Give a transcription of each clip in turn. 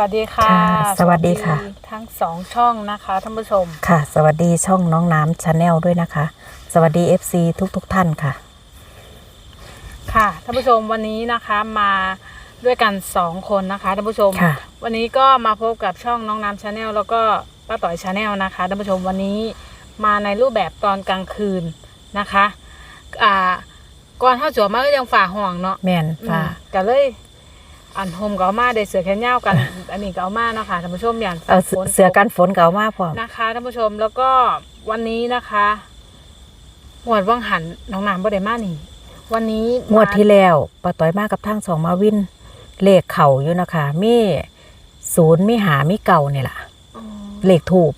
วัสดีค่ะค่ะ สวัสดีค่ะ ทั้งสองช่องนะคะท่านผู้ชม ค่ะ สวัสดีช่องน้องน้ำชาแนลด้วยนะคะ สวัสดี FC ทุกทุกๆท่านค่ะ ค่ะท่านผู้ชมวันนี้นะคะมาด้วยกันสองคนนะคะท่านผู้ชมค่ะวันนี้ก็มาพบกับช่องน้องน้ำชาแนลแล้วก็ป้าต่อยชาแนลนะคะท่านผู้ชมวันนี้มาในรูปแบบตอนกลางคืนนะคะ อ่าก่อนเข้าจัวมาก็ยังฝ่าห่วงเนาะแมนอืค่ะมก็เลย อันโฮมก็เอามาได้เสือแขนยาวกัน อันนี้ก็เอามาเนาะค่ะท่านผู้ชมอย่างเอาเสือเสือกันฝนเก่ามากพร้อมนะคะท่านผู้ชมแล้วก็วันนี้นะคะหวดว่างหันน้องน้ำบ่ได้มานี่ วันนี้งวดที่แล้วปะต่อยมากกับทางสองมาวินเลขเข่าอยู่นะคะมีศูนย์มีหามีเก่านี่แหละอ๋อเลขถูก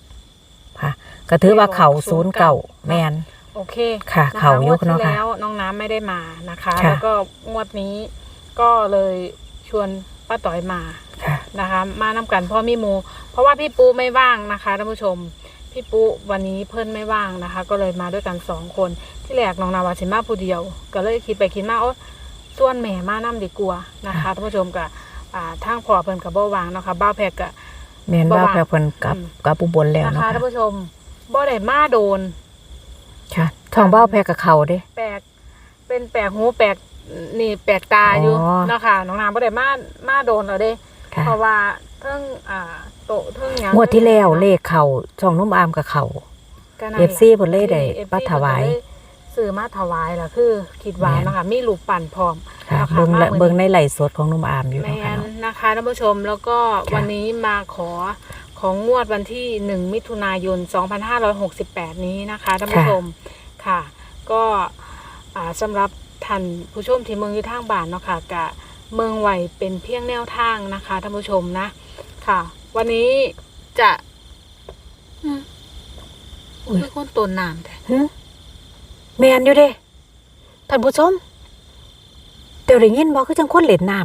ค่ะก็ถือว่าเข่าศูนย์เก่าแมนโอเคค่ะนเข่ายุคงวดเนาะที่ค่ะแล้วน้องน้ำไม่ได้มานะคะค่ะแล้วก็งวดนี้ก็เลย ชวนป้าต่อยมาค่ะ นะคะ มานำกันเพราะมีหมู เพราะว่าพี่ปูไม่ว่างนะคะท่านผู้ชม พี่ปูวันนี้เพิ่นไม่ว่างนะคะ ก็เลยมาด้วยกันสองคนที่แรกน้องนาวาสิมาผู้เดียว ก็เลยคิดไปคิดมาโอ้ส่วนแม่มานํดีกว่านะคะท่านผู้ชมกับอ่าทางพ่อเพิ่นกับบ่ว่างเนาะคะบ้าวแพกกับ แมนว่า แพรเพิ่นกับอืมกับอุบลแล้วนะเนาะคะค่ะท่านผู้ชมบ่ได้มาโดน ค่ะช่องเบ้าแพรกับเขาเด้ แปลกเป็นแปลกหูแปลก นี่แปลกตาอยู่อ๋อเนาะค่ะน้องนามบ่ได้มามาโดนแล้วเด้ ค่ะ เพราะว่าเทิงอ่าโตะเทิงหยังงวดที่แล้วเลขเข่าช่องนุ่มอามกับเขา ก็นั่นแหละ FC เพิ่นเลยได้ FC มาถวาย เพิ่นก็เลซื้อมาถวายล่ะคือ คิดว่าแม่น เนาะคะมีรูปปั่นพร้อมค่ะนะคะเบิ่งและมามื้อนี้ เบิ่งในไหลฟ์สดของนุ่มอามอยู่แมเนาะค่ะนเนาะ นะคะท่านผู้ชมแล้วก็ค่ะ วันนี้มาขอของงวดวันที่ 1 มิถุนายน 2568 นี้นะคะท่านผู้ชมค่ะ ก็อ่าสำหรับ ท่านผู้ชมที่เมืองอยู่ทางบ้านเนาะค่ะกะเมืองไหวเป็นเพียงแนวทางนะคะท่านผู้ชมนะ ค่ะ วันนี้จะอืมอุ๊ยคือคนต้นน้ำแต่หึแมนอยู่เด้ท่านผู้ชมเดี๋ยวได้ยินบ่คือจังคนเล่นน้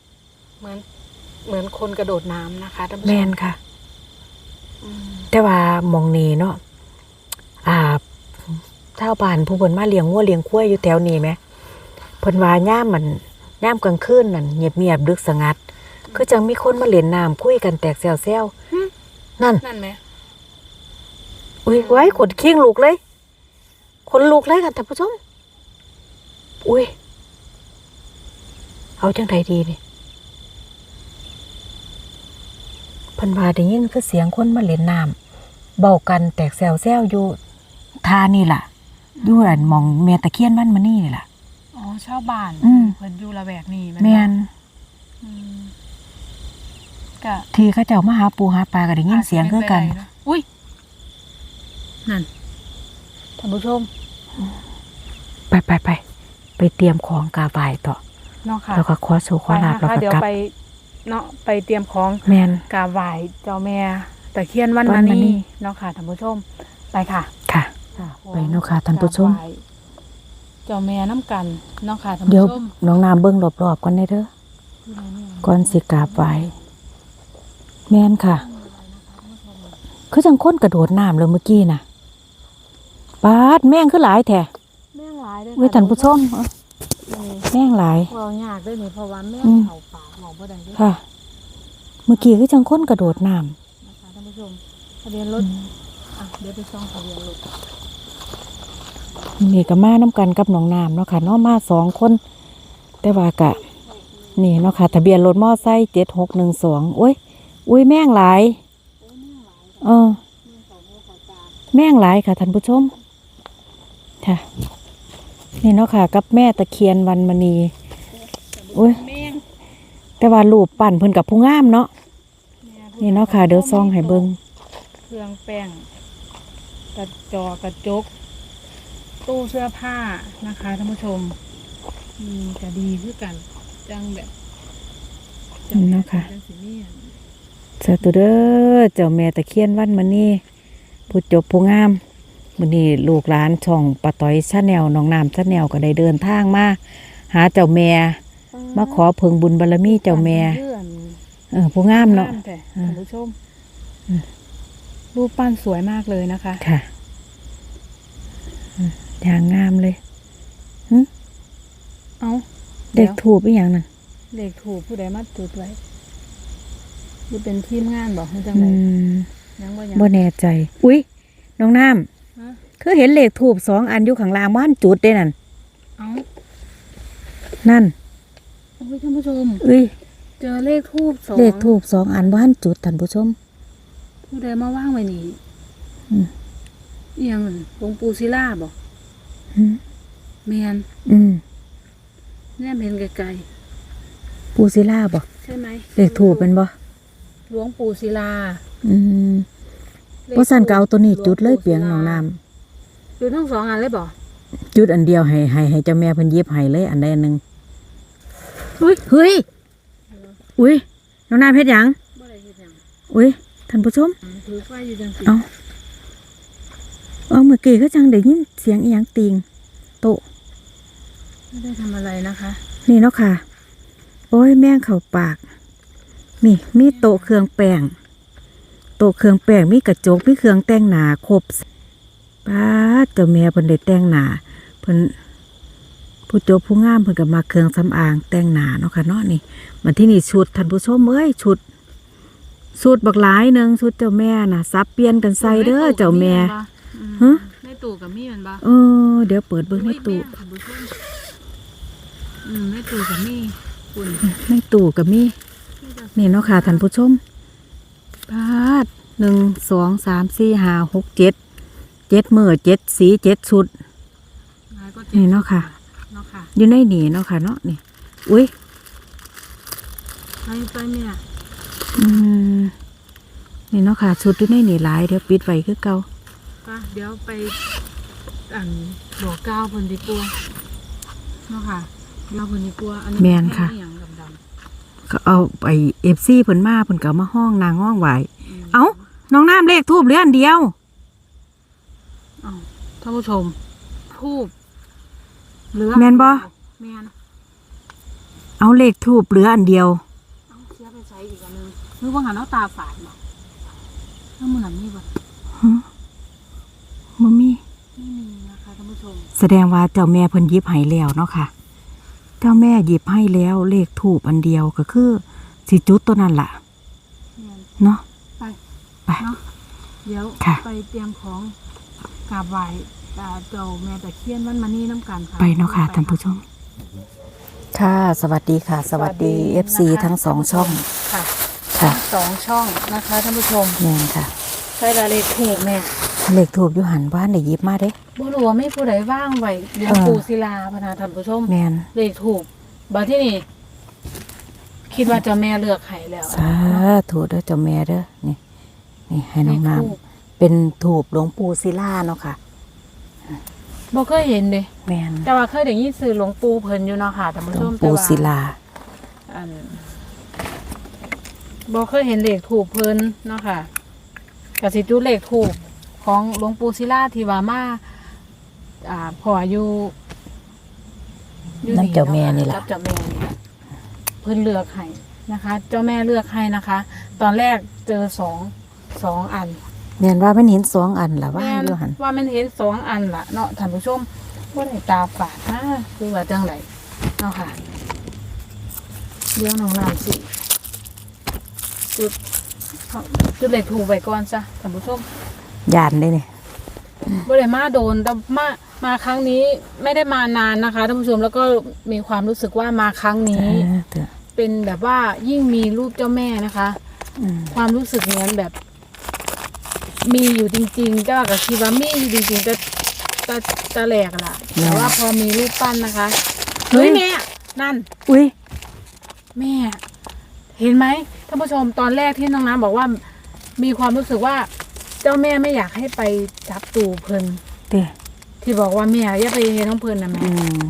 ำเหมือน เหมือนคนกระโดดน้ำนะคะท่านผู้แมชมนค่ะอืมแต่ว่าหมองนี้เนาะอ่าชาวบ้านผู้เพิ่นมาเลี้ยงวัวเลี้ยงควายอยู่แถวนี้ไหม เพิ่นว่าย่ามมันย่ามกลางคืนนั่นเงียบๆดึกสงัด คือจังมีคนมาเล่นน้ำคุยกันแตกแซวๆนั่นนั่นไหมอุ้ยไว้ขนคิงลูกเลยขนลูกเลยค่ะท่านผู้ชมอุ้ยเอาจังไดดีนี่เพันวาได้ยินคือเสียงคนมาเล่นน้ำเบากันแตกแซวแซวอยู่ทานี่ล่ะอยู่อันหมองเมียตะเคียนมันมานี่นี่ล่ะอ๋อ ชาวบ้านอืม เพิ่นอยู่ละแวกนี้แมนอืมก็ทีเขาเจ้ามาหาปูหาปลาก็ได้ยินเสียงคือกันาจจะเป็ไปได้ะอุ้ยนั่นท่านผู้ชมไปไปไปไปเตรียมของกาบายต่อเนาะค่ะแล้วก็ขอสู่ขอลาบไปแล้วนะคะก็เดี๋ยวกลับไปเนาะไปเตรียมของ แมนกราบไหว้เจ้าแม่ตะเคียนวันวัมานมณีนี่เนาะค่ะท่านผู้ชมไปค่ะค่ะ ไปเนาะค่ะท่านผู้ชม กรบไหว้ เจ้าแม่น้ำกันเนาะค่ะท่านเดี๋ยวผู้ชมน้องน้ำเบิ้งรอบๆก่อนได้เด้อก่อนสิกราบไหว้แม่นค่ะ คือจังคนกระโดดน้ำเลยเมื่อกี้น่ะปาดแม่งคือหลายแท้แม่งหลายเด้อเว้ยท่านผู้ชมเอ้อนี่แม่งหลายเว้ายากเด้วยนี่เพราะว่าแม่งอืมเผาปากเผาบ่ได้เด้อค่ะ เมื่อกี้คือจังคนกระโดดน้นะคะท่านผู้ชมทะเบียนรถอะเดี๋ยวไปซ่องทะเบียนรถำ นี่ก็มาน้ำกันกับน้องน้ำเนาะค่ะเนาะมาสองคน แต่ว่ากะ นี่เนาะค่ะ ทะเบียนรถมอไซค์เจ็ดหกหนึ่งสองอุ้ยอุ้ยแม่งหลายเออแม่งหลายค่ะท่านผู้ชมค่ะ นี่เนาะค่ะ กับแม่ตะเคียนวันมณีอุ้ยแต่ว่ารูปปั่นเพิ่นกับผู้งามเนาะนี่เนาะค่ะ เดี๋ยวซองให้เบิ่งเครื่องแป้งกระจอกระจก ตู้เสื้อผ้านะคะท่านผู้ชมอืมจะดีคือกัน จังแบบจังนี่เนาะค่ะ จังสิเนี่ย สาธุเด้อเจ้าแม่ตะเคียนวันมณีผู้จบผู้งามมื้อนี้ลูกหลานช่องปะต้อยชาแนลน้องน้ำชาแนลก็ได้เดินทางมาหาเจ้าแม่มาขอเพิงบุญบารมีเจ้าแม่เลื่อนเออผู้งามเนาะงแต่อืมท่านผู้ชมอืมรูปปั้นสวยมากเลยนะคะ ค่ะ อืมอย่างงามเลยเอาเด็กถูกอีหยังนั่นเด็กถูกผู้ใดมาจุดไว้นี่เป็นทีมงานบอกให้จังอืไดมยังบ่ยังบ่แน่ใจ อุ้ยน้องน้ฮะำคือเห็นเลขทูบสองอันอยู่ข้างล่างบ้านจุดเด้นั่นเอ้านั่นโอ้ยท่านผู้ชมเอ้ยเจอเลขทูบสองเลขทูบสองอันบ้านจุดท่านผู้ชม ผู้ใดมาว่างไว้นี่อืม เอียงนั่นหลวงปู่ศิลาบอกอืม แมนอืมแนมเห็นไกลปูศิลาบ่ๆใช่ไหมเลขทูบเป็นบ่หลวงปู่ศิลา อืมบ่สั่นก็เอาตัวนี้จุดเลยเปียงน้องน้ำจุดทั้งสองอันเลยบอกจุดอันเดียวให้ให้ให้เจ้าแม่เพิ่นเย็บให้เลยอันใดอันหนึงอุ้ยเฮ้ยอุ้ยน้องน้ำเฮ็ดหยังบ่ได้เฮ็ดหยังอุ้ยท่านผู้ชมถือไฟอยู่จังสิเอา เอาเมื่อกี้ก็จังได้ยินเสียงอีหยังติงโตะไม่ได้ทำอะไรนะคะ นี่เนาะค่ะ โอ้ยแม่งเข้าปากนี่มีโต๊ะเครื่องแป้งโต๊ะเครื่องแป้งมีกระจกมีเครื่องแต่งหน้าครบป้าดเจ้าแม่เพิ่นได้แต่งหน้าเพิ่นผู้จบผู้งามเพิ่นก็มาเครื่องสำอางแต่งหน้าเนาะค่ะเนาะนี่มาที่นี่ชุดท่านผู้ชมเอ้ยชุดชุดบักหลายหนึงชุดเจ้าแม่น่ะซับเปลี่ยนกันใส่เด้อเจ้าแม่ ฮะในตู้กับมีมันบ่เออเดี๋ยวเปิดเบิ่งในตู้อุ้ยแม่ท่านผู้ชมอืมในตู้กับมีคุณในตู้ก็มีนี่เนาะค่ะท่านผู้ชมพาดหนึ่งสองสามสี่ห้าหกเจ็ดเจ็ดมือเจ็ดสีเจ็ดชุดนี่เนาะค่ะเนาะค่ะอยู่ในนี่เนาะค่ะเนาะนี่อุ้ยไปไปเนี่ยอืมนี่เนาะค่ะชุดอยู่ในนี่หลายเดี๋ยวปิดไว้คือเก่า ไปเดี๋ยวไปอันบอกก้าวเพิ่นดีปัวเนาะค่ะก้าวเพิ่นดีปัวอันนี้แม่นค่ะอหย่างดำก็เอาไปเอฟซีเพิ่นมาเพิ่นก็เอามาห้องนางห้องไหวๆอืมเอ้าน้องน้ำเลขทูบเหลืออันเดียว เอ้าท่านผู้ชมทูบเหลือแม่นบ่ แม่นเอาเลขทูบเหลืออันเดียว เอาเสียไปใช้อีกอันหนึงนึกว่าหันเอาตาฝาดบ่แล้วมันหันนี่บ่ มัมีไม่มีนะคะท่านผู้ชมแสดงว่าเจ้าแม่เพิ่นหยิบให้แล้วเนาะค่ะ เจ้าแม่หยิบให้แล้วเลขถูกอันเดียวก็คือสิจุดตัวนั้นล่ะแม่นเนาะไปไป เนาะเดี๋ยวค่ะ ไปเตรียมของกราบไหว้ตาเจ้าแม่ตะเคียนวันมานี่น้ำกันค่ะ ไปเนาะค่ะท่านผู้ชม ค่ะ สวัสดีค่ะ สวัสดี FC ทั้งสองช่อง ค่ะค่ะ สองช่องนะคะท่านผู้ชม แม่นค่ะ ใช่ละเลขถูกแม่ เลขถูกอยู่หันบ้านได้หยิบมาเด้บ่รู้ว่าไม่ผู้ใดว่างไว้เรียนเออปูศิลาพนาท่านผู้ชมแม่นเลขถูกบัดที่นี่คิดว่าเจ้าแม่เลือกให้แล้วสาธุเด้อเจ้าแม่เด้อนี่นี่ให้น้องน้เลขทูปำเป็นถูกหลวงปู่ศิลาเนาะค่ะบ่เคยเห็นเด้แม่นแต่ว่าเคยได้ยินชื่อหลวงปู่เพิ่นอยู่เนาะค่ะท่านผู้หลชวงมแต่ปู่ว่าศิลาอันบ่เคยเห็นเลขถูกเพิ่นเนาะค่ะก็สิจุดเลขถูก ของหลวงปู่ศิลาที่ว่ามาอ่าพออยู่อยู่นั่นเจ้าแม่นี่ล่ะ กับเจ้าแม่นี่เพิ่นเลือกให้นะคะ เจ้าแม่เลือกให้นะคะ ตอนแรกเจอสองสองอัน แม่นว่ามันเห็นสองอันล่ะว่าแม่นอยู่หันว่ามันเห็นสองอันล่ะเนาะท่านผู้ชมว่าได้ตาฝาดนะคือว่าจังไรเนาะค่ะเรื่องน้องน้ำสิจุดเอาจุดเลขถูกไว้ก่อนซะท่านผู้ชม ยานได้เนี่ยบ่ได้มาโดนแต่มามาครั้งนี้ไม่ได้มานานนะคะท่านผู้ชมแล้วก็มีความรู้สึกว่ามาครั้งนี้เถอะเป็นแบบว่ายิ่งมีรูปเจ้าแม่นะคะอืมความรู้สึกเหมือนแบบ มีอยู่จริงๆเจ้าก็คิดว่ามีอยู่จริงๆจะจะจะแหลกล่ะแต่ว่าพอมีรูปปั้นนะคะเฮ้ยแม่นั่น อุ้ยแม่ เห็นไหมท่านผู้ชมตอนแรกที่น้องน้ำบอกว่า มีความรู้สึกว่า เจ้าแม่ไม่อยากให้ไปจับตูเพิ่นเด้ที่บอกว่าแม่อย่าไปเห็นน้องเพิ่นนะแม่อืม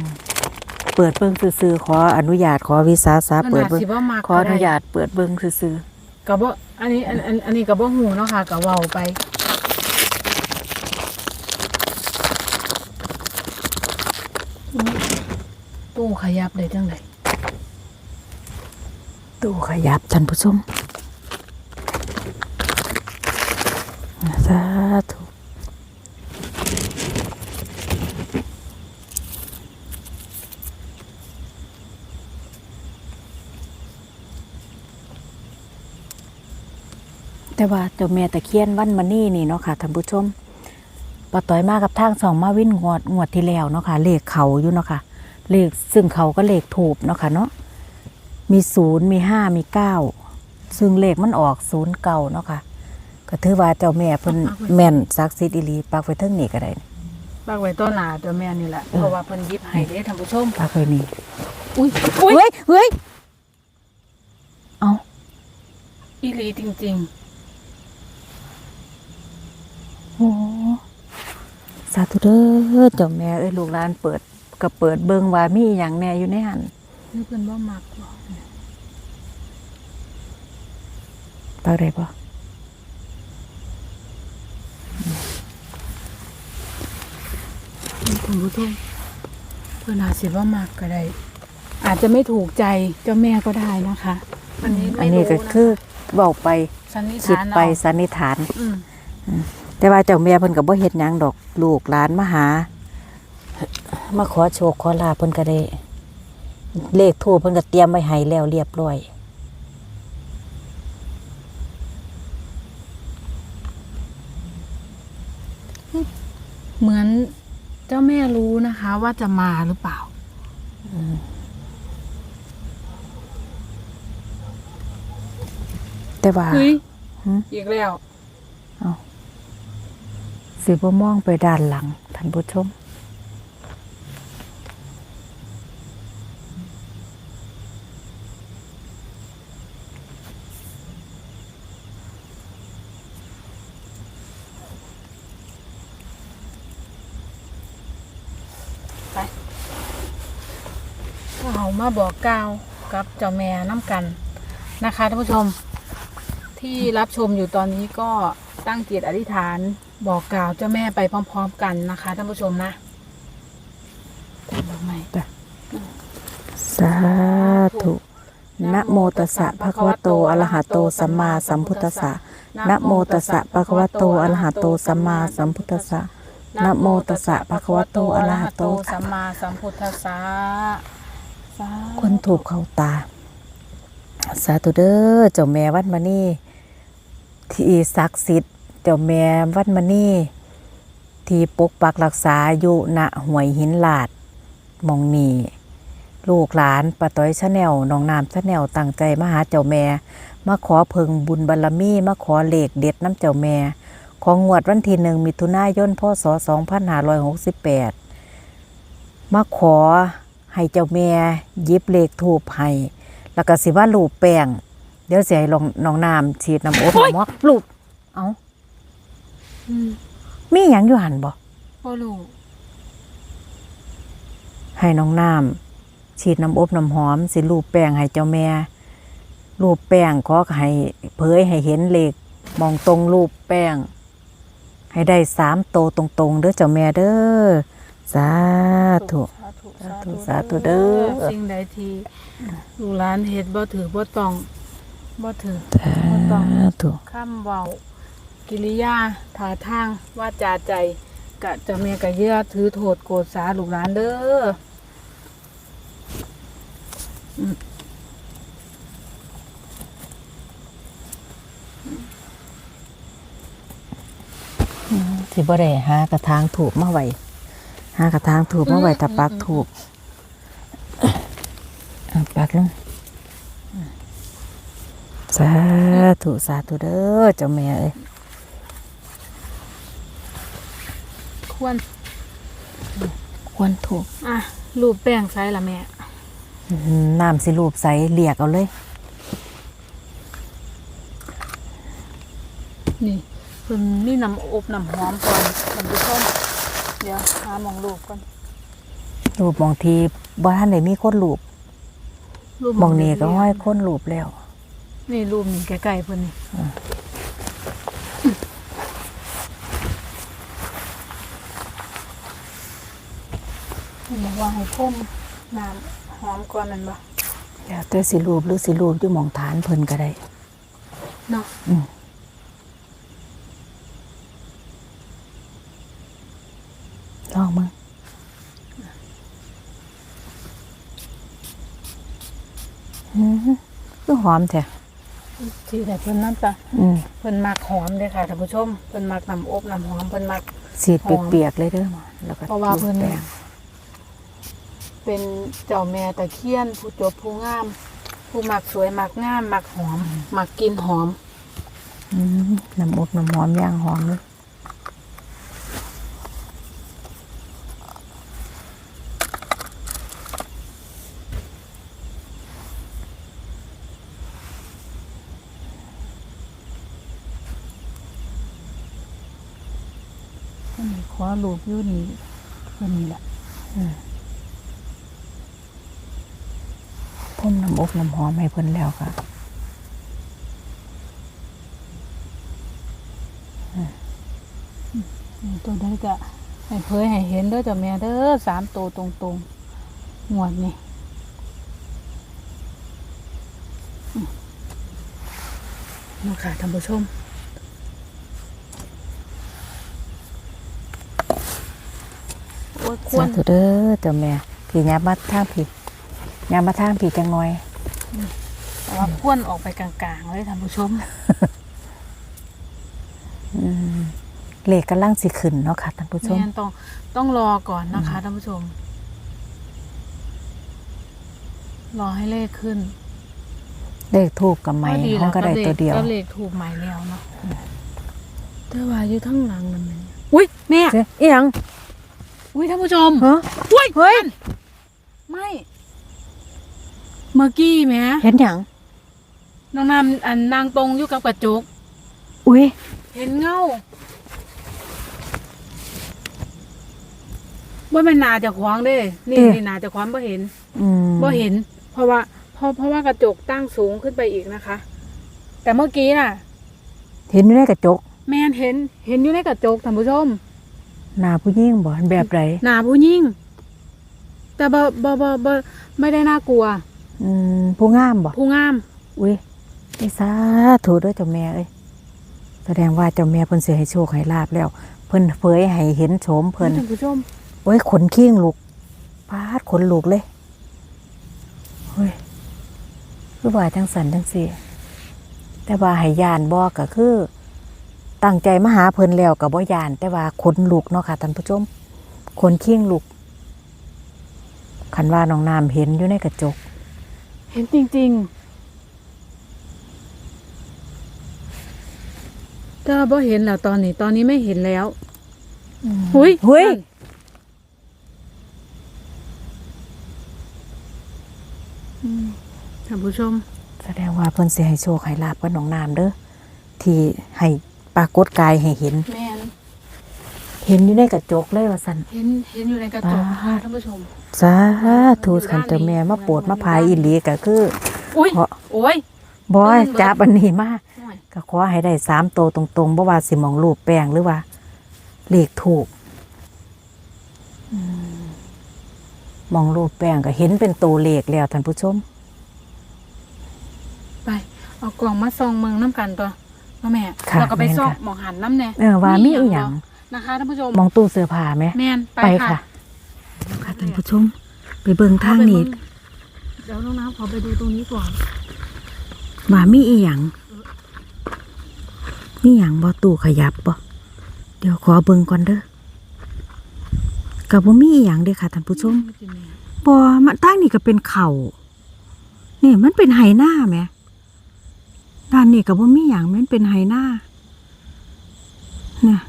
เปิดเบิ้งซื่อๆขออนุญาตขอวิสาสะเพิ่นเปิดเบิ้งอาจสิว่ามากขออนุญาตเปิดเบิ้งซื่อกับว่าอันนี้อันอันอันนี้กับว่าหูเนาะค่ะกับเว้าไป ตู้ขยับเลยจังไดๆตู้ขยับท่านผู้ชม สาธุแต่ว่าเจ้าแม่ตะเคียนวันมานี่นี่เนาะค่ะท่านผู้ชมปะต่อยมากับทางสองมาวินงวดงวดที่แล้วเนาะค่ะเลขเขาอยู่เนาะค่ะเลขซึ่งเขาก็เลขถูกเนาะค่ะเนาะมีศูนย์มีห้ามีเก้าซึ่งเลขมันออกศูนย์เก่าเนาะค่ะ ก็ถือว่าเจ้าแม่เพิ่นแม่นศักดิ์สิทธิ์อีหลีปักไว้เทิงนี่ก็ได้ปากไว้ต้นหนาตัวแม่นี่แหละเพราะว่าเพิ่นหยิบให้เด้ท่านผู้ชมปักไว้นี่อุ้ยเฮ้ยเฮ้ยเอาอีหลีจริงโอ้สาธุเด้อเจ้าแม่เอ้ยลูกหลานเปิดก็เปิดเบิ่งว่ามีอหย่างแน่อยู่ในหันๆนี่เพิ่นบ่มักหรอกปักได้ปะท่านผู้ชมเพิ่นอาจสิบ่มักก็ได้ อาจจะไม่ถูกใจเจ้าแม่ก็ได้นะคะ อันนี้อัไม่นนี้รู้ก็นะคือเบาไปสันนิษคิดฐานไปเอาสันนิษฐาน อืมแต่ว่าเจ้าแม่เพิ่นก็บ่เฮ็ดหยังดอกลูกหลานมาหา มาขอโชคขอลาภเพิ่นก็ได้เลขทูปเพิ่นก็เตรียมไว้ให้แล้วเรียบร้อย เหมือนเจ้าแม่รู้นะคะว่าจะมาหรือเปล่าแต่ว่าเฮ้ยหืมอีกแล้วสิบ่มองไปด้านหลังท่านผู้ชม เอามาบอกกล่าวกับเจ้าแม่น้ำกันนะคะท่านผู้ชมที่รับชมอยู่ตอนนี้ก็ตั้งจิตอธิษฐานบอกกล่าวเจ้าแม่ไปพร้อม ๆ กันนะคะท่านผู้ชมนะทำดอกไม้สาธุนะโมตัสสะภะคะวะโตอะระหะโตสัมมาสัมพุทธัสสะนะโมตัสสะภะคะวะโตอะระหะโตสัมมาสัมพุทธัสสะนะโมตัสสะภะคะวะโตอะระหะโตสัมมาสัมพุทธัสสะสาธุ คนถูกเขาตา สาธุเด้อเจ้าแม่วัดมานี่ที่ศักดิ์สิทธิ์เจ้าแม่วัดมานี่ที่ปกปักรักษาอยู่ณห้วยหินลาดมองนีลูกหลานปะต้อยชาแนลน้องน้ำชาแนลตั้งใจมาหาเจ้าแม่ มาขอเพิงบุญบารรมี มาขอเหลขเด็ดน้ำเจ้าแม่ ของงวดวันที่หนึ่งมิถุนายนพศ 2568 มาขอ ให้เจ้าแม่หยิบเลขถูกให้แล้วก็สิว่าลูบแป้งเดี๋ยวเสียให้ลองน้องน้ำฉีดน้ำอบน้ำมอกลูบเอาอืมมีหยังอยู่หันบ่พ่อลูกให้น้องน้ำฉีดน้ำอบน้ำหอม สิลูบแป้งให้เจ้าแม่ลูบแป้งขอให้เผยให้เห็นเลขมองตรงลูบแป้ง ให้ได้สามโตวตรงๆเด้อเจ้าแม่เด้อ สาธุสาธุสาธุสาธุเด้อสิ่งใดที่ลูกหลานเฮ็ดบ่ถือบ่ต้องบ่ถือสาธุคำเว้ากิริยาท่าทางวาจาใจกะเจะเมียกะเยื่อถือโทษโกรธสาลูกหลานเด้อสิบ่ได้หากระถางถูกมาไว้ หากระถางถูกมาไว้ถ้าปักถูกเอาปักลงสาธุสาธุเด้อเจ้าแม่เอ้ยควร ควรถูก อะ รูปแป้งใส่ละแม่ น้ำสิรูปใสเลียกเอาเลย นี่เพิ่นมีน้ำอบน้ำหอมก่อนท่านผู้ชมเดี๋ยวหาหมองรูปก่อนรูปบางทีบ่ทันได้มีคนรูปรูปบางนี้ก็ห้อยคนรูปแล้ว นี่รูปนี่ใกล้ๆเพิ่นนี่เพิ่นบอกว่าให้พ่มน้ำหอมก่อนแมันบ่แล้วแต่สิรูปหรือสิรูปอยู่หมองฐานเพิ่นก็ได้เนาะ อืม ลองมึงอืมก็หอมแท้ที่แต่เพิ่นนั่นจ้ะอืมเพิ่นมักหอมเด้อค่ะท่านผู้ชมเพิ่นมักน้ำอบน้ำหอมเพิ่นมักสีดหอมเปียกๆเลยเด้อหมอแล้วก็เพราะว่าเพิ่นแป้งเป็นเจ้าแม่ตะเคียนผู้จบผู้งาม ผู้มักสวยมักงามมักหอมมักกินหอมอืมน้ำอบน้ำหอมย่างหอมเลย รูปอยู่นี่เพิ่นนี่แหละพ่นน้ำอบน้ำหอมให้เพิ่นแล้วค่ะตัวได้ก็ให้เผยให้เห็นเด้อจ้าแม่เด้อสามตัวตรงๆงวดนี่มนะคะท่านผู้ชม โอ้ย ควสารธุเด้อเจ้าแม่พี่ยามาทางพี่ยามาทางพี่จังหน่อยแต่ว่าควนออกไปกลางๆเลยท่านผู้ชมอืมเลขกำลังสิขึ้นเนาะค่ะท่านผู้ชมแม่นต้องต้องรอก่อนนะคะท่านผู้ชม รอให้เลขขึ้น เลขทูบกับไม้ดีห้องก็ได้แล้ตัวเดียวก็เลขถูกใหม่แล้วเนาะแต่ว่าอยู่ทั้งหลังนั่นแหละอุ้ยแม่เจ๊อีหยัง อุ้ยท่านผู้ชมฮะอุ้ยเฮ้ยนั่นไม่ เมื่อกี้แหม่เห็นหยังน้องนำอันนางตรงอยู่กับกระจก อุ้ยเห็นเงาว่ามันนาจะขวางเด้ นี่นี่นาจะขวางบ่เห็นอืมบ่เห็น เพราะว่าเพราะเพราะว่ากระจกตั้งสูงขึ้นไปอีกนะคะ แต่เมื่อกี้น่ะ เห็นอยู่ในกระจก แมนเห็น เห็นอยู่ในกระจกท่านผู้ชม หน้าผู้หญิงบ่แบบไรหนาผู้ยิ่ง แต่บ่บ่บ่บ่ไม่ได้น่ากลัว อืมผู้งามบ่ผู้งาม อุ้ยไอ้สาธุเด้วยเจ้าแม่เอ้ยแสดงว่าเจ้าแม่เพิ่นสิให้โชคให้ลาบแล้ว เพิ่นเผยให้เห็นโฉมเพิ่นท่านผู้ชมโอ้ยขนขิ้งลุกปาดขนลุกเลยเฮ้ยคือว่าจังสันจังสี่ แต่ว่าให้ยานบ่ก็คือ ตั้งใจมาหาเพิ่นแล้วก็บ่ยาน แต่ว่าขนลุกเนาะค่ะท่านผู้ชมขนขิ้งลุกคันว่าน้องน้ำเห็นอยู่ในกระจก เห็นจริงๆแต่ว่าบ่เห็นแล้วตอนนี้ ตอนนี้ไม่เห็นแล้วหุยเฮ้ยนั่นอืมท่านผู้ชม แสดงว่าเพิ่นสิให้โชคให้ลาบกับน้องน้ำเด้อที่ให้ ปรากฏกายให้เห็น แม่นเห็นอยู่ในกระจกเลยว่าซั่นเห็นเห็นอยู่ในกระจกปาดค่ะท่านผู้ชม สาธุคันเจ้าแม่มาโปรดมาพายอีหลีก็คือ อุ้ยเพราะ โอ้ยบ่เบิ่งเบิ่งจับอันนี้มาโอ้ย ก็ขอให้ได้สามโตวตรงๆบ่ว่าสิหมองรูปแป้งหรือว่าเลขถูกมองรูปแป้งก็เห็นเป็นตัวเลขแล้วท่านผู้ชม ไป เอากล่องมาซองเมืองน้ำกันตัว มาแม่ค่ะเราก็ไปแม่นซองค่ะ หมองหันน้ำแน่เออว่ามีอีหยังบ่นะคะท่านผู้ชมมองตู้เสื้อผ้าไหม แม่นไปไปค่ะ ค่ะค่ะท่านผู้ชม ไปเบิ่งทางนี้เดี๋ยวน้องน้ำขอไปดูตรงนี้ก่อนว่ามีอีหยังมีหยังบ่ตู้ขยับบ่เดี๋ยวขอเบิ่งก่อนเด้อก็บ่มีอีหยังเด้อค่ะท่านผู้ชมไม่กินแม่บอมันตั้งนี่ก็เป็นเข่านี่มันเป็นไหหน้าไหม ด้านนี้ก็บ่มีหยังมันเป็นไหหน้าเนี่ย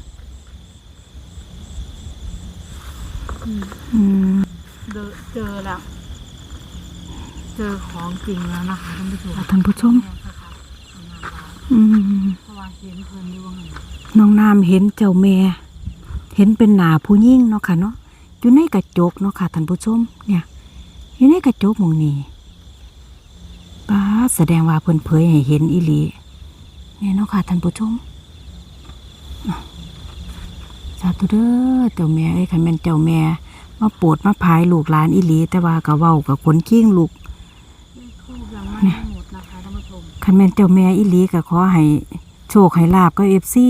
อืมเจอเจอแล้ว เจอของจริงแล้วนะคะท่านผู้ชมท่านผู้ชมแม่ค่ะค่ะเอาน้ำมาอืมเพราะว่าเห็นเพิ่นอยู่ว่าไงน้องน้ำเห็นเจ้าแม่ เห็นเป็นหนาผู้ยิ่งเนาะค่ะเนาะอยู่ในกระจกเนาะค่ะท่านผู้ชมเนี่ย อยู่ในกระจกหมองนี้ ป้าดแสดงว่าเพิ่นเผยให้เห็นอีหลีเนี่ยเนาะค่ะท่านผู้ชมอะสาธุเด้อเจ้าแม่เอ้ยคันแม่นเจ้าแม่มาโปรดมาพายลูกหลานอีหลี แต่ว่าก็เว้ากับคนขี้งลูกเลขทูบยังไม่หมดนะคะท่านผู้ชมคันแม่นเจ้าแม่อีหลีก็ขอให้โชคให้ลาบก็เอฟซี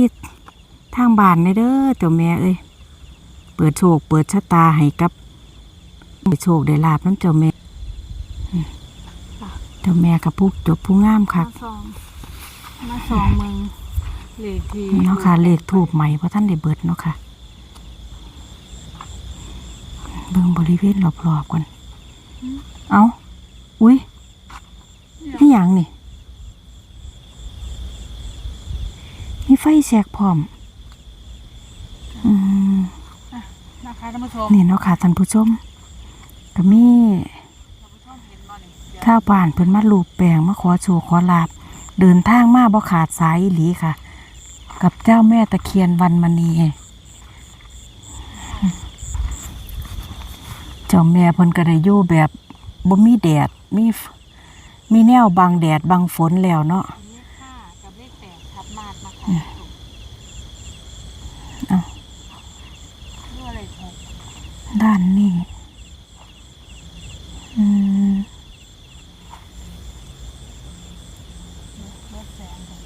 ทางบ้านในเด้อเจ้าแม่เอ้ยเปิดโชค เปิดชะตาให้กับได้โชคได้ลาบน้ำเจ้าแม่อืมเจ้าแม่กับผู้จบผู้งามค่ะ มาซองมาสองมึงเลขที่นี่เนาะค่ะเลขถูกใหม่เพราะท่านได้เบิดเนาะค่ะ เบิ่งบริเวณรอบๆก่อน เอาอุ้ยนี่อย่างนี่ มีไฟแสกพร้อม อืม นะคะท่านผู้ชมนี่เนาะค่ะท่านผู้ชมก็มี ข้าวบ้านเพิ่นมาลูบแปลงมาขอโชว์ขอลาบ เดินทางมาบ่ขาดสายอีหลีค่ะ กับเจ้าแม่ตะเคียนวันมณีเจ้าแม่เพิ่นก็ได้อยู่แบบบ่มีแดดมีฝมีแนวบังแดดบังฝนแล้วเนาะเลขห้ากับเลขแปดทับมาดนะคะเอ้าเพื่ออะไรหกด้านนี้อืม เลขแสนค่ะ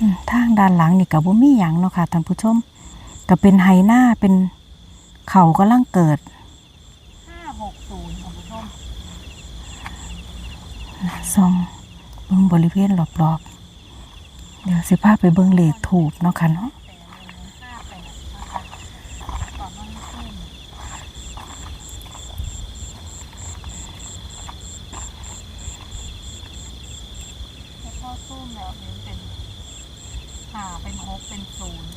อืมทาง ด้านหลังนี่กับ่มีหยังเนาะค่ะท่านผู้ชมก็เป็นไฮหน้าเป็นเขากำลังเกิดห้าหกศูนย์ท่านผู้ชมซองเบิ้งบริเวณรอบๆเดี๋ยวสิพาไปเบิ้งเลขถูกเนาะค่ะเนาะ แต่หนึ่งห้าแปดนะคะต่อมาไม่ขึ้นแล้วก็ตู้มแล้วเป็นเป็นห้าเป็นหกเป็นศูนย์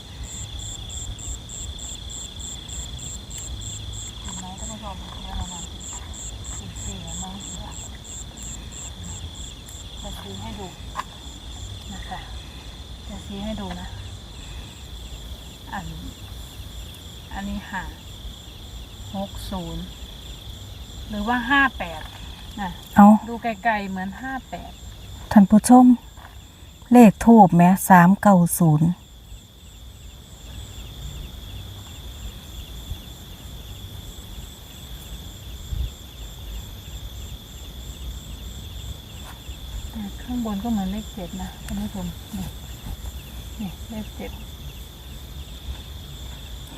เห็นไหมท่านผู้ชมเนี่ยเรามาสิบสี่มองเห็นปะจะชี้ให้ดูนะคะจะชี้ให้ดูนะ อัน อันนี้หาหกศูนย์หรือว่าห้าแปดนะ เอา ดูไกลๆ เหมือนห้าแปดท่านผู้ชม เลขทูบแหม้สามเก้าศูนย์แต่ข้างบนก็เหมือนเลขเจ็ดนะท่านผู้ชมนี่นี่เลขเจ็ด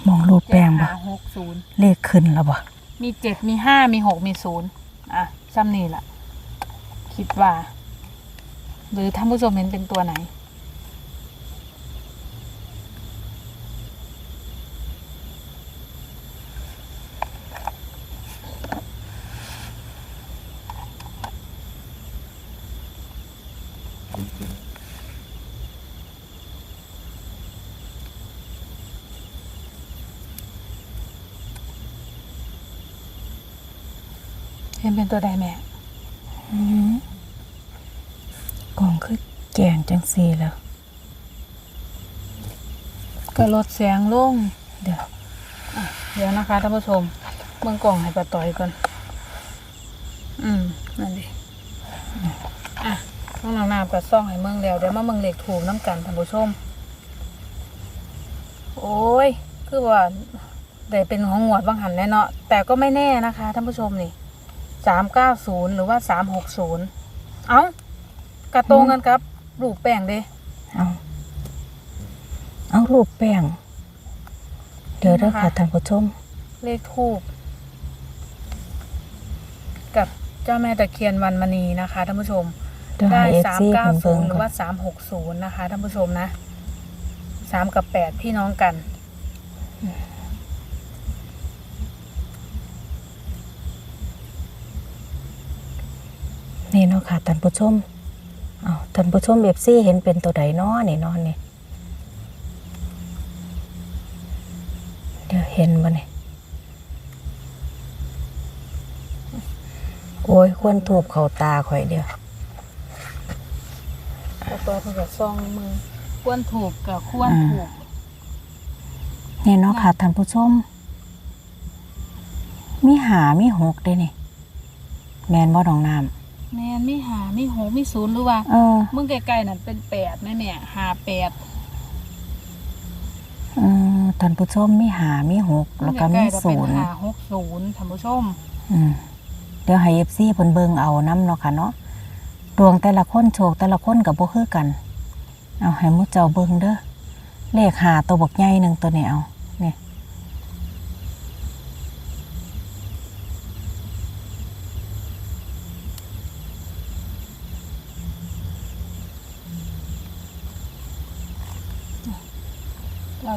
มองรูปแปลงบ่หาหกศูนย์เลขขึ้นแล้วบ่มีเจ็ดมีห้ามีหกมีศูนย์อะซ้ำนี่แหละ คิดว่า หรือท่านผู้ชมเห็นเป็นตัวไหน เห็นเป็นตัวใดแม่ อืมกล่อง คือแกงจังสีแล้ว ก็ลดเสียงลง เดี๋ยวเดี๋ยวนะคะท่านผู้ชมเบิ่งกล่องให้ปะต่อยก่อน อืม นั่นดิอะต้องนาน้ำกับซ่องให้เมืองแล้ว เดี๋ยวมาเมืองเหล็กถูกน้ำกันท่านผู้ชม โอ้ย คือว่าได้เป็นของงวดบางหันแน่เนาะ แต่ก็ไม่แน่นะคะท่านผู้ชมนี่สามเก้าศูนย์หรือว่าสามหกศูนย์ เอ้า กระตรงกันครับรูปแป้งเด้เอาเอารูปแป้ง เดี๋ยวเด้อนะคะค่ะท่านผู้ชม เลขทูบกับเจ้าแม่ตะเคียนวันมณีนะคะท่านผู้ชม เดี๋ยวได้ให้เอฟสามซีเก้าเพิ่นศูเบิ่งนย์หรืก่ออว่านสามหกศูนย์นะคะท่านผู้ชมนะสามกับแปดพี่น้องกัน นี่เนาะค่ะท่านผู้ชมเอา ท่านผู้ชมเอฟซีเห็นเป็นตัวใดเนาะนี่เนาะนี่เดี๋ยวเห็นบ่นี่โอ้ยควรถูบเข้าตาข่อยเดียวแล้วตัวเพื่อซองมือควรถูกกับควรถูกนี่เนาะค่ะท่านผู้ชมมีหามีหกเด้นี่แมนบ่ดองน้ แมนไม่หาไม่หกไม่ศูนย์หรือว่าำเออมึงไกลๆนั่นเป็นแปดแม่แม่หาแปดเออท่านผู้ชมมีหามีหกแล้วก็มีงใล้ๆศูเป็นนย์หาหกศูนย์ท่านผู้ชมอืมเดี๋ยวให้เอฟซีเพิ่นเบิ่งเอาน้ำเนาะค่ะเนาะดวงแต่ละคนโชคแต่ละคนกับบ่คือกัน เอาให้หมุเจ้าเบิ่งเด้อเลขหาตัวบักใหญ่หนึ่งตัวนี้เอา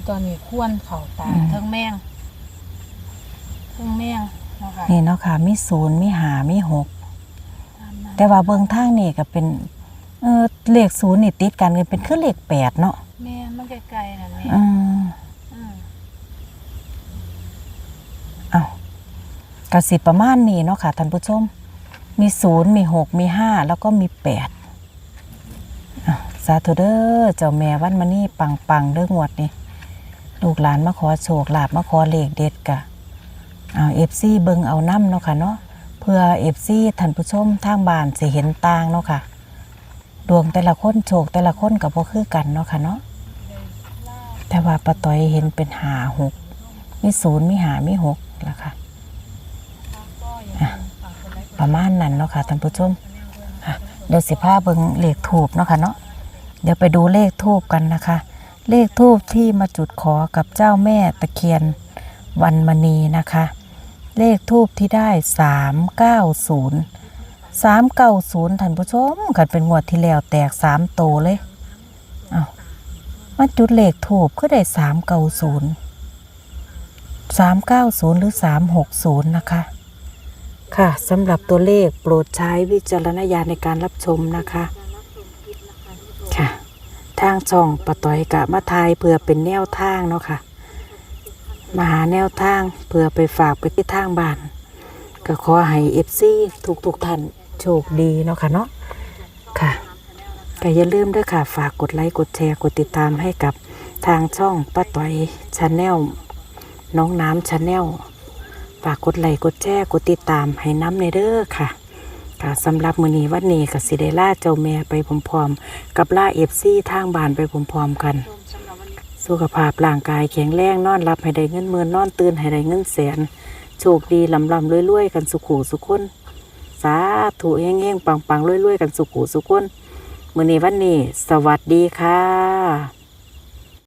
ตอนนี้ควนเข่าตาอืม เทิงแมงเทิงแมงเนาะค่ะนี่เนาะค่ะมีศูนย์มีหามีหกตามนั้นแต่ว่าเบิ่งทางนี่ก็เป็นเออเลขศูนย์นี่ติดกันกันเป็นคือเลขแปดเนาะแม่มันไกลๆนั่นแม่อืมอืมเอากสิประมาณนี้เนาะค่ะท่านผู้ชม มีศูนย์มีหกมีห้าแล้วก็มีแปดอะสาธุเด้อเจ้าแม่วันมานี่ปังปังๆเด้องวดนี่ ลูกหลานมาขอโชคลาภมาขอเลขเด็ดกะเอาเอฟซีเบิงเอาน้ำเนาะค่ะเนาะเพื่อเอฟซีท่านผู้ชมทางบ้านสิเห็นต่างเนาะค่ะ ดวงแต่ละคนโชคแต่ละคนกับพวกคือกันเนาะค่ะเนาะแต่ว่าปะต้อยเห็นเป็นหาหกมีศูนย์มีหามีหกแล้วค่ะประมาณนั้นเนาะค่ะท่านผู้ชมเดี๋ยวสิพาเบิงเลขทูบเนาะค่ะเนาะเดี๋ยวไปดูเลขทูบกันนะคะ เลขทูบที่มาจุดขอกับเจ้าแม่ตะเคียนวันมณีนะคะ เลขทูบที่ได้สามเก้าศูนย์สามเก้าศูนย์ท่านผู้ชมกันเป็นงวดที่แล้วแตกสามโตเลยเอามาจุดเลขทูบก็ได้สามเก้าศูนย์สามเก้าศูนย์หรือสามหกศูนย์นะคะ ค่ะสำหรับตัวเลขโปรดใช้วิจารณญาณในการรับชมนะคะ ทางช่องปะต้อยกะมาทายเพื่อเป็นแนวทางเนาะค่ะ มาหาแนวทางเพื่อไปฝากไปที่ทางบ้านก็ขอให้เอฟซีทุกทุกท่านโชคดีเนาะค่ะเนาะค่ะก็อย่าลืมด้วยค่ะ ฝากกดไลค์กดแชร์กดติดตามให้กับทางช่องป้าต้อยชาแนลน้องน้ำชาแนลฝากกดไลค์กดแชร์กดติดตามให้น้ำในเด้อค่ะ ค่ะสำหรับมือนีวันนี้กับสิได้ล่าเจ้าแม่ไปพร้อมๆกับล่าเอฟซีทางบานไปพร้อมๆกัน สุขภาพร่างกายแข็งแรงนอนรับให้ได้เงินหมื่นนอนตื่นให้ได้เงินแสน โชคดีลำลำรวยๆกันสุขูสุขคนสาธุเฮงๆปังๆรวยๆกันสุขูสุขคนมือนีวันนี้ สวัสดีค่ะ